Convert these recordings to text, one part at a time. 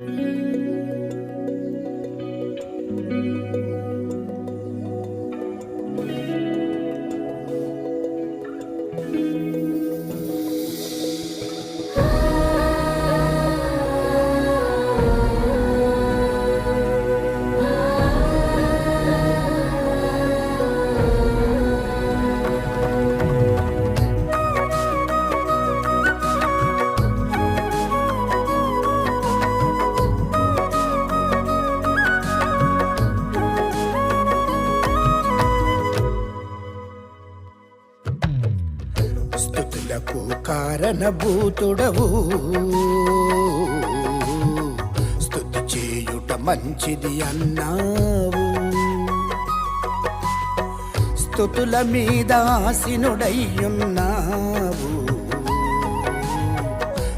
Música కారణభూతుడవు స్థుతి చేయుట మంచిది అన్నావు. స్థుతుల మీద ఆసీనుడయ్యున్నావు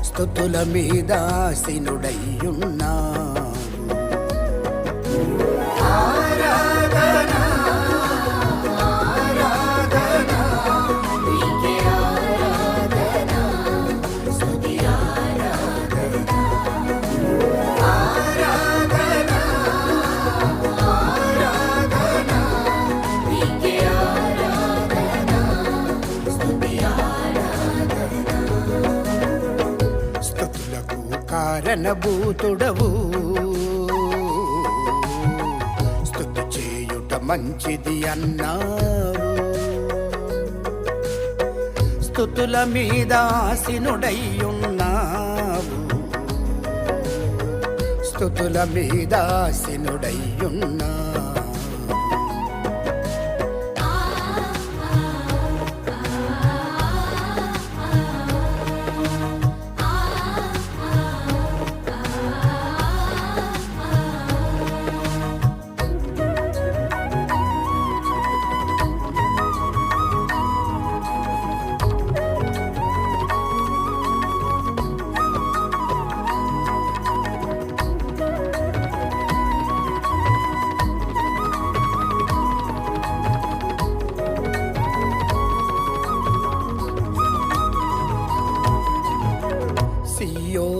స్థుతుల మీద ఆసీనుడయ్యున్నావు కారణభూతుడవు స్థుతి చేయుట మంచిది అన్నావు స్థుతుల మీద ఆసీనుడయ్యున్నావు స్థుతుల మీద ఆసీనుడయ్యున్నావు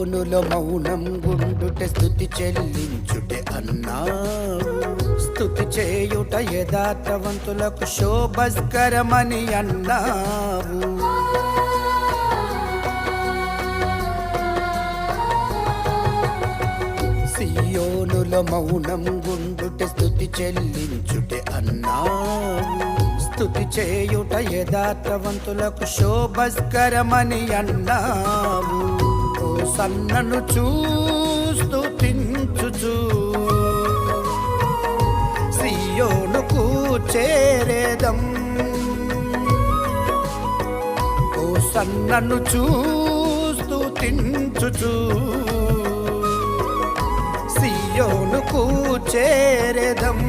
సియోనుల మౌనం గుండుట స్థుతి చెల్లించుటే అన్నావు స్థుతి చేయుట యథార్థవంతులకు శోభస్కరమని అన్నావు. సియోనుల మౌనం గుండుట స్థుతి చెల్లించుటే అన్నావు స్థుతి చేయుట యథార్థవంతులకు శోభస్కరమని అన్నావు. సన్నను చూస్తూ తించుచు సియోనుకు చేరేదం ఓ సన్నను చూస్తూ తించుచు సియోనుకు చేరేదం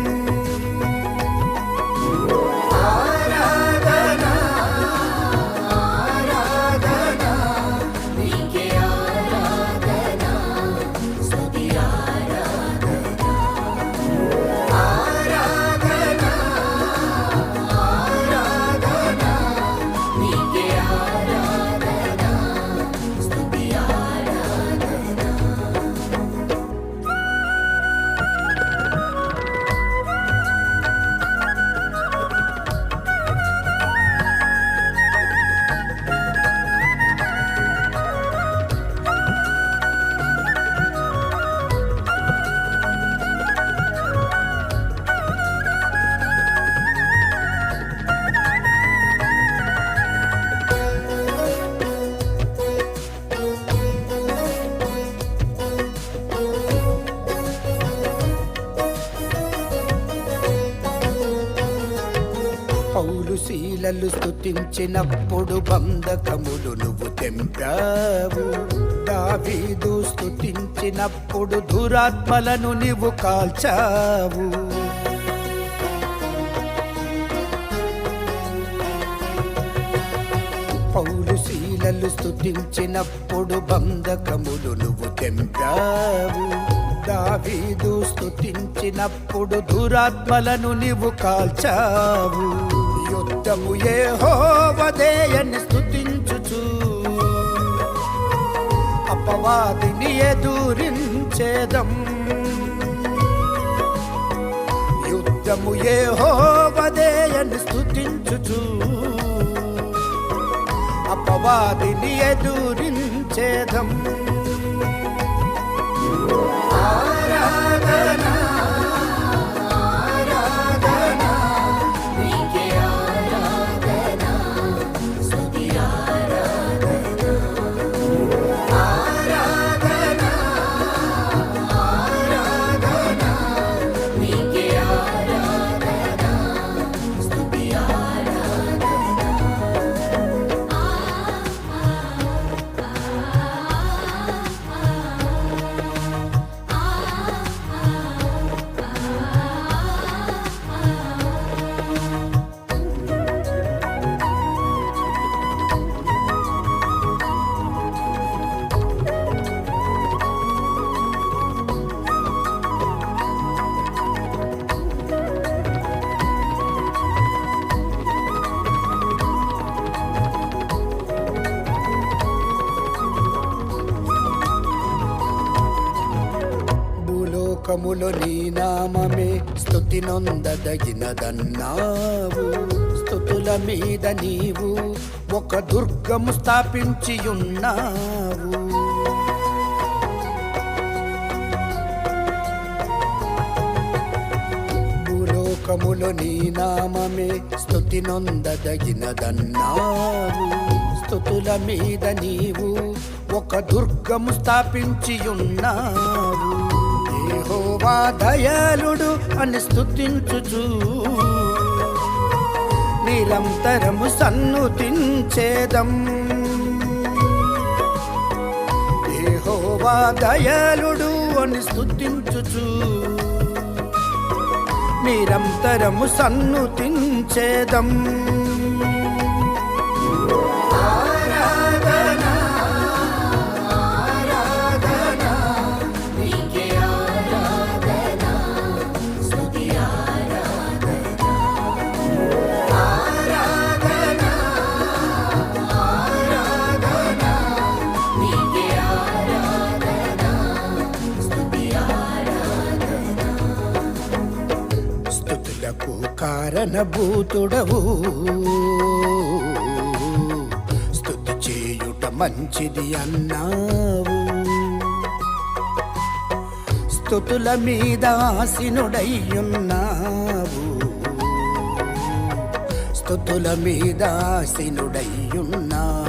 పౌలు స్థుతించినప్పుడు బంధకములు నువ్వు తెంపావు. దావీదు స్థుతించినప్పుడు దురాత్మలను నీవు కాల్చావు. పౌలు శీలలు స్థుతించినప్పుడు బంధకములు నువ్వు తెంపావు. దావీదు స్థుతించినప్పుడు దురాత్మలను నీవు కాల్చావు. యుద్ధము ఏ హోవదేయని స్థుతించుచు అపవాదిని ఎదురించేదం. యుద్ధము ఏ హోవదేయని స్థుతించుచు అపవాదిని ఎదురించేదం. భూలోకములో నీ నామమే స్థుతి నొందదగినదన్నావు. స్థుతుల మీద నీవు ఒక దుర్గము స్థాపించి ఉన్నావు భూలోకములో నీ నామమే స్థుతి నొందదగినదన్నావు. స్థుతుల మీద నీవు ఒక దుర్గము స్థాపించి ఉన్నావు యహోవా దయాళుడు అని స్థుతించుచు నిరంతరము సన్నుతించేదం. యహోవా దయాళుడు అని స్థుతించుచు నిరంతరము సన్నుతించేదం. మరణభూతుడవు. స్థుతి చేయుట మంచిది అన్నావు. స్థుతుల మీద ఆసీనుడయ్యున్నావు స్థుతుల మీద ఆసీనుడయ్యున్నావు